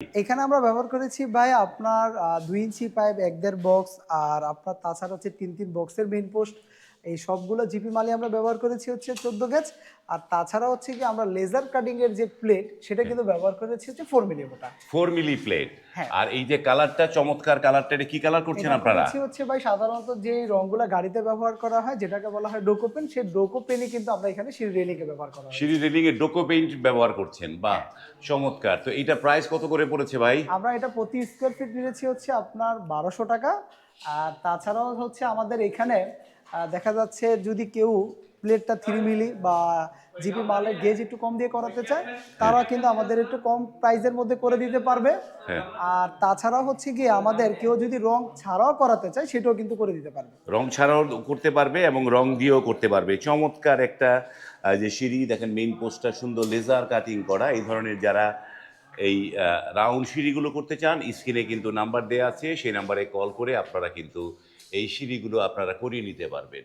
এখানে আমরা ব্যবহার করেছি ভাই আপনার দুই ইঞ্চি পাইপ এক দেড় বক্স আর আপনার তাছাড়া হচ্ছে তিন তিন বক্সের মেইন পোস্ট এই সবগুলো জিপি মালি আমরা ব্যবহার করেছি হচ্ছে চোদ্দ গেজ আর তাছাড়া হচ্ছে কি আমরা লেজার কাটিং এর যে প্লেট সেটা কিন্তু ব্যবহার করেছি হচ্ছে four millimetre four milli plate হ্যাঁ। আর এই যে কালারটা চমৎকার কালারটা এটা কি কালার করছেন আপনারা? হচ্ছে ভাই সাধারণত যে রংগুলো গাড়িতে ব্যবহার করা হয় যেটাকে বলা হয় ডোকো পেন সেই ডোকো পেনই কিন্তু আমরা এখানে সিঁড়ি রেলিংয়ে ব্যবহার করা হয় সিঁড়ি রেলিং এর ডোকো পেইন্ট ব্যবহার করছেন বা চমৎকার। তো এটা প্রাইস কত করে পড়েছে ভাই? আমরা এটা প্রতি স্কোয়ার ফিট নিয়েছি হচ্ছে আপনার বারোশো টাকা। আর তাছাড়াও হচ্ছে আমাদের এখানে দেখা যাচ্ছে যদি কেউ প্লেটটা থ্রি মিলি বা জিপি মালের গেজ একটু কম দিয়ে করাতে চায় তারা কিন্তু আমাদের একটু কম প্রাইসের মধ্যে করে দিতে পারবে। হ্যাঁ। আর তাছাড়া হচ্ছে গিয়ে আমাদের কেউ যদি রং ছাড়াও করাতে চায় সেটাও কিন্তু করে দিতে পারবে। রং ছাড়াও করতে পারবে এবং রং দিয়েও করতে পারবে। চমৎকার একটা যে সিঁড়ি দেখেন মেইন পোস্টটা সুন্দর লেজার কাটিং করা। এই ধরনের যারা এই রাউন্ড সিঁড়িগুলো করতে চান স্ক্রিনে কিন্তু নাম্বার দেওয়া আছে, সেই নাম্বারে কল করে আপনারা কিন্তু এই সিঁড়িগুলো আপনারা করিয়ে নিতে পারবেন।